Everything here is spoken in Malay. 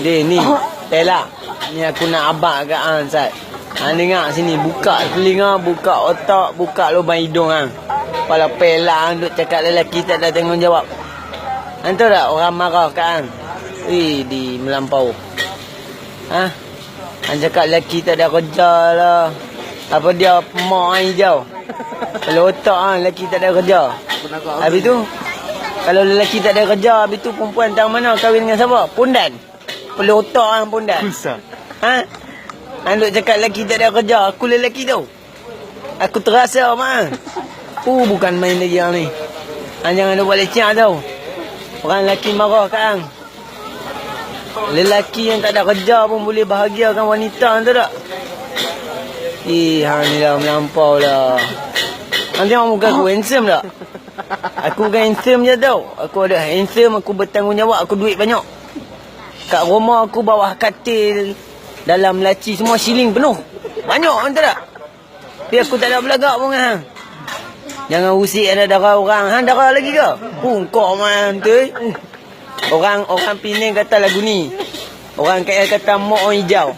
Dia ni. Tela. Ni aku nak abang kat hang Sat. Ha dengar sini buka telinga, buka otak, buka lubang hidung hang. Kepala pelak hang duk cakap lelaki tak ada tanggungjawab. Hang tahu tak orang marah kat hang? Eh di melampau. Ha? Hang cakap lelaki tak ada kerja lah. Apa dia mak hang hijau? Kalau otak hang lelaki tak ada kerja. Habis tu kalau lelaki tak ada kerja, habis tu perempuan tang mana kahwin dengan siapa? Pondan. Perlu otak hang pondan. Susah. Ha? Hang cakap lelaki tak ada kerja, aku lelaki tau. Aku terasa mak. Uh bukan main lagi hang ni. Hang jangan duk buat leceh tau. Orang lelaki marah kat hang. Lelaki yang tak ada kerja pun boleh bahagiakan wanita tahu tak? Eh, hang ni dah melampau lah. Hang tengok muka aku handsome tak? Aku bukan handsome je tau. Aku ada handsome, aku bertanggungjawab, aku duit banyak. Kat rumah aku bawah katil, dalam laci semua siling penuh. Banyak kan tak? Tapi aku tak ada belagak pun hang. Jangan usik ada darah orang. Hang darah lagi ke? Uh, kau man tu. Uh. Orang orang Penang kata lagu ni. Orang KL kata mok hijau.